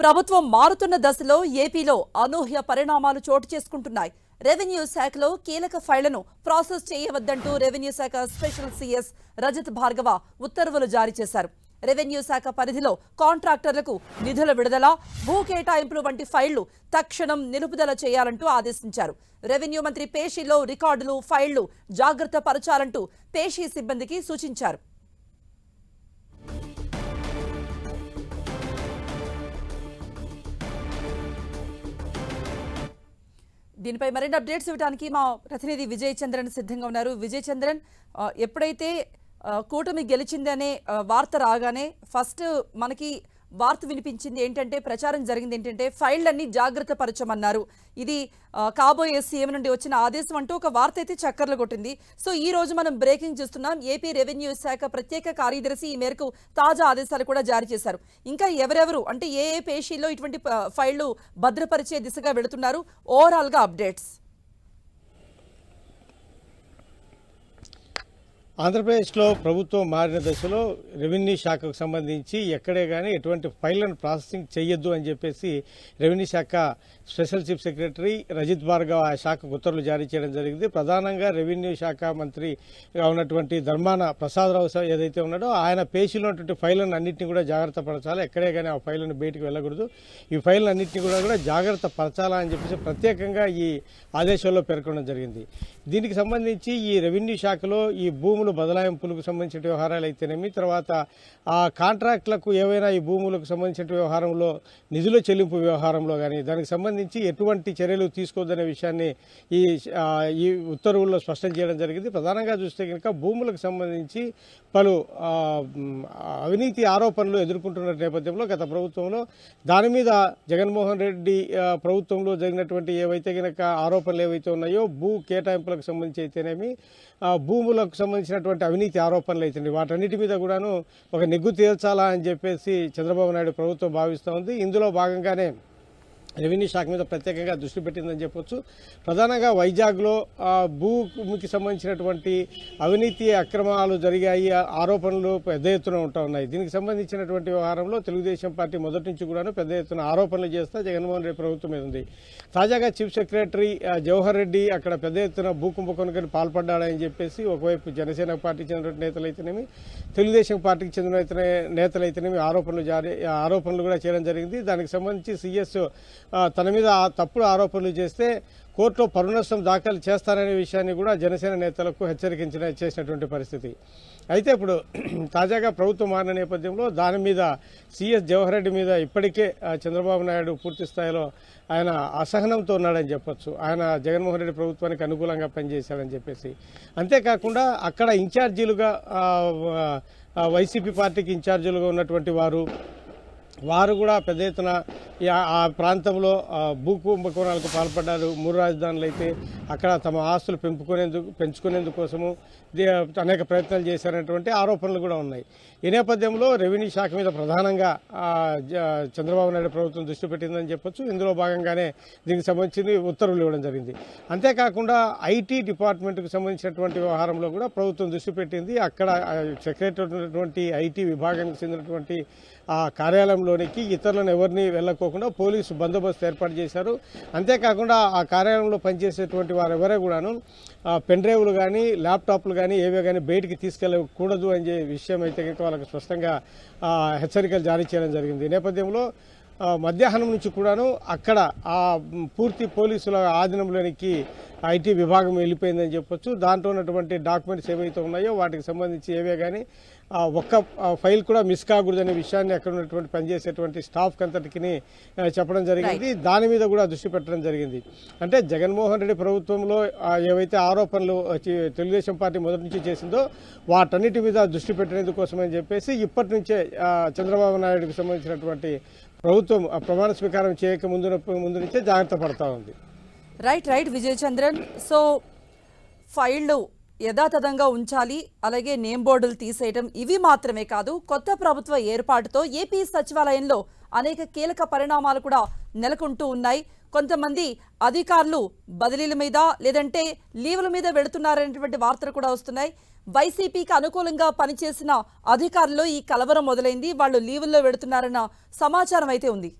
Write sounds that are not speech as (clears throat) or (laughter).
ప్రభుత్వం మారుతున్న దశలో ఏపీలో అనూహ్య పరిణామాలు చోటు చేసుకుంటున్నాయి. రెవెన్యూ శాఖలో కీలక ఫైళ్ళను ప్రాసెస్ చేయవద్దంటూ రెవెన్యూ శాఖ స్పెషల్ సీఎస్ రజత్ భార్గవ ఉత్తర్వులు జారీ చేశారు. రెవెన్యూ శాఖ పరిధిలో కాంట్రాక్టర్లకు నిధుల విడుదల భూ కేటాయింపులు వంటి ఫైళ్ళు తక్షణం నిలుపుదల చేయాలంటూ ఆదేశించారు. రెవెన్యూ మంత్రి పేషీలో రికార్డులు ఫైళ్ళు జాగ్రత్త పరచాలంటూ పేషీ సిబ్బందికి సూచించారు. దీనిపై మరిన్ని అప్డేట్స్ ఇవ్వడానికి మా ప్రతినిధి విజయ్ చంద్రన్ సిద్ధంగా ఉన్నారు. విజయ్ చంద్రన్ ఎప్పుడైతే కూటమి గెలిచిందనే వార్త రాగానే ఫస్ట్ మనకి వార్త వినిపించింది ఏంటంటే ప్రచారం జరిగింది ఏంటంటే ఫైళ్ళన్నీ జాగ్రత్త పరచమన్నారు. ఇది కాబోయే సీఎం నుండి వచ్చిన ఆదేశం అంటూ ఒక వార్త అయితే చక్కర్లు కొట్టింది. సో ఈ రోజు మనం బ్రేకింగ్ చూస్తున్నాం. ఏపీ రెవెన్యూ శాఖ ప్రత్యేక కార్యదర్శి ఈ మేరకు తాజా ఆదేశాలు కూడా జారీ చేశారు. ఇంకా ఎవరెవరు అంటే ఏ ఏ పేషీలో ఇటువంటి ఫైళ్ళు భద్రపరిచే దిశగా వెళుతున్నారు? ఓవరాల్గా అప్డేట్స్. ఆంధ్రప్రదేశ్లో ప్రభుత్వం మారిన దశలో రెవెన్యూ శాఖకు సంబంధించి ఎక్కడే కానీ ఎటువంటి ఫైళ్ళను ప్రాసెసింగ్ చేయొద్దు అని చెప్పేసి రెవెన్యూ శాఖ special chief secretary Rajit Bhargav ఆ శాఖకు ఉత్తర్వులు జారీ చేయడం జరిగింది. ప్రధానంగా రెవెన్యూ శాఖ మంత్రిగా ఉన్నటువంటి ధర్మాన ప్రసాదరావు సార్ ఏదైతే ఉన్నాడో ఆయన పేషీలో ఉన్నటువంటి ఫైళ్ళను అన్నింటినీ కూడా జాగ్రత్త పరచాలి. ఎక్కడే కానీ ఆ ఫైళ్ళను బయటికి వెళ్ళకూడదు. ఈ ఫైళ్ళు అన్నింటినీ కూడా కూడా జాగ్రత్త పరచాలా అని చెప్పేసి ప్రత్యేకంగా ఈ ఆదేశాల్లో పేర్కొనడం జరిగింది. దీనికి సంబంధించి ఈ రెవెన్యూ శాఖలో ఈ భూములు బదలాయింపులకు సంబంధించిన వ్యవహారాలు అయితేనేమి తర్వాత ఆ కాంట్రాక్టులకు ఏవైనా ఈ భూములకు సంబంధించిన వ్యవహారంలో నిధుల చెల్లింపు వ్యవహారంలో కానీ దానికి సంబంధించి ఎటువంటి చర్యలు తీసుకోవద్దనే విషయాన్ని ఈ ఈ ఉత్తర్వుల్లో స్పష్టం చేయడం జరిగింది. ప్రధానంగా చూస్తే కనుక భూములకు సంబంధించి పలు అవినీతి ఆరోపణలు ఎదుర్కొంటున్న నేపథ్యంలో గత ప్రభుత్వంలో దాని మీద జగన్మోహన్ రెడ్డి ప్రభుత్వంలో జరిగినటువంటి ఏవైతే కనుక ఆరోపణలు ఏవైతే ఉన్నాయో భూ కేటాయింపులకు సంబంధించి అయితేనేమి ఆ, భూములకు సంబంధించినటువంటి అవినీతి ఆరోపణలు అయితే వాటన్నిటి మీద కూడాను ఒక నెగ్గు తీర్చాలా అని చెప్పేసి చంద్రబాబు నాయుడు ప్రభుత్వం భావిస్తూ ఉంది ఇందులో భాగంగానే రెవెన్యూ శాఖ మీద ప్రత్యేకంగా దృష్టి పెట్టిందని చెప్పొచ్చు. ప్రధానంగా వైజాగ్లో భూమికి సంబంధించినటువంటి అవినీతి అక్రమాలు జరిగాయి. ఆరోపణలు పెద్ద ఎత్తున ఉంటా ఉన్నాయి. దీనికి సంబంధించినటువంటి వ్యవహారంలో తెలుగుదేశం పార్టీ మొదటి నుంచి కూడాను పెద్ద ఎత్తున ఆరోపణలు చేస్తా జగన్మోహన్ రెడ్డి ప్రభుత్వం మీద ఉంది. తాజాగా చీఫ్ సెక్రటరీ జవహర్ రెడ్డి అక్కడ పెద్ద ఎత్తున భూ కుంభకోణానికి పాల్పడ్డాడని చెప్పేసి ఒకవైపు జనసేన పార్టీకి చెందిన నేతలు అయితేనేమి తెలుగుదేశం పార్టీకి చెందిన అయితేనే నేతలు అయితేనేమి ఆరోపణలు జారీ ఆరోపణలు కూడా చేయడం జరిగింది. దానికి సంబంధించి సీఎస్ తన మీద తప్పుడు ఆరోపణలు చేస్తే కోర్టులో పరునష్టం దాఖలు చేస్తారనే విషయాన్ని కూడా జనసేన నేతలకు హెచ్చరికించిన చేసినటువంటి పరిస్థితి. అయితే ఇప్పుడు (clears throat) తాజాగా ప్రభుత్వం మారిన నేపథ్యంలో దాని మీద సిఎస్ జవహర్ రెడ్డి మీద ఇప్పటికే చంద్రబాబు నాయుడు పూర్తి స్థాయిలో ఆయన అసహనంతో ఉన్నాడని చెప్పొచ్చు. ఆయన జగన్మోహన్ రెడ్డి ప్రభుత్వానికి అనుకూలంగా పనిచేశాడని చెప్పేసి. అంతేకాకుండా అక్కడ ఇన్ఛార్జీలుగా వైసీపీ పార్టీకి ఇన్ఛార్జీలుగా ఉన్నటువంటి వారు వారు కూడా పెద్ద ఎత్తున ఆ- ప్రాంతంలో భూ కుంభకోణాలకు పాల్పడ్డారు. మూడు రాజధానులు అయితే అక్కడ తమ ఆస్తులు పెంపుకునేందుకు పెంచుకునేందుకు కోసము అనేక ప్రయత్నాలు చేశారనేటువంటి ఆరోపణలు కూడా ఉన్నాయి. ఈ నేపథ్యంలో రెవెన్యూ శాఖ మీద ప్రధానంగా చంద్రబాబు నాయుడు ప్రభుత్వం దృష్టి పెట్టిందని చెప్పొచ్చు. ఇందులో భాగంగానే దీనికి సంబంధించి ఉత్తర్వులు ఇవ్వడం జరిగింది. అంతేకాకుండా ఐటీ డిపార్ట్మెంట్కు సంబంధించినటువంటి వ్యవహారంలో కూడా ప్రభుత్వం దృష్టి పెట్టింది. అక్కడ సెక్రటరీ ఉన్నటువంటి ఐటీ విభాగానికి చెందినటువంటి ఆ కార్యాలయంలోనికి ఇతరులను ఎవరిని వెళ్ళకోకుండా పోలీసు బందోబస్తు ఏర్పాటు చేశారు. అంతేకాకుండా ఆ కార్యాలయంలో పనిచేసేటువంటి వారు ఎవరే కూడాను పెన్ డ్రైవ్లు కానీ ల్యాప్టాప్లు కానీ ఏవే కానీ బయటికి తీసుకెళ్ళకూడదు అనే విషయం అయితే కనుక వాళ్ళకి స్పష్టంగా హెచ్చరికలు జారీ చేయడం జరిగింది. ఈ నేపథ్యంలో మధ్యాహ్నం నుంచి కూడాను అక్కడ ఆ పూర్తి పోలీసుల ఆధీనంలోనికి ఐటీ విభాగం వెళ్ళిపోయిందని చెప్పొచ్చు. దాంట్లో ఉన్నటువంటి డాక్యుమెంట్స్ ఏవైతే ఉన్నాయో వాటికి సంబంధించి ఏవే కానీ ఒక్క ఫైల్ కూడా మిస్ కాకూడదనే విషయాన్ని అక్కడ ఉన్నటువంటి పనిచేసేటువంటి స్టాఫ్ అంతటికి చెప్పడం జరిగింది. దాని మీద కూడా దృష్టి పెట్టడం జరిగింది. అంటే జగన్మోహన్ రెడ్డి ప్రభుత్వంలో ఏవైతే ఆరోపణలు వచ్చి తెలుగుదేశం పార్టీ మొదటి నుంచి చేసిందో వాటన్నిటి మీద దృష్టి పెట్టేందుకోసమని చెప్పేసి ఇప్పటి నుంచే చంద్రబాబు నాయుడుకి సంబంధించినటువంటి ప్రభుత్వం ఆ ప్రమాణ స్వీకారం చేయక ముందు ముందు నుంచే జాగ్రత్త పడతా ఉంది. Right right Vijay Chandran so ఫైళ్ళు యథాతథంగా ఉంచాలి అలాగే నేమ్ బోర్డులు తీసేయడం ఇవి మాత్రమే కాదు కొత్త ప్రభుత్వ ఏర్పాటుతో ఏపీ సచివాలయంలో అనేక కీలక పరిణామాలు కూడా నెలకొంటూ ఉన్నాయి. కొంతమంది అధికారులు బదిలీల మీద లేదంటే లీవుల మీద వెళుతున్నారనేటువంటి వార్తలు కూడా వస్తున్నాయి. వైసీపీకి అనుకూలంగా పనిచేసిన అధికారులు ఈ కలవరం మొదలైంది. వాళ్ళు లీవుల్లో వెళుతున్నారన్న సమాచారం అయితే ఉంది.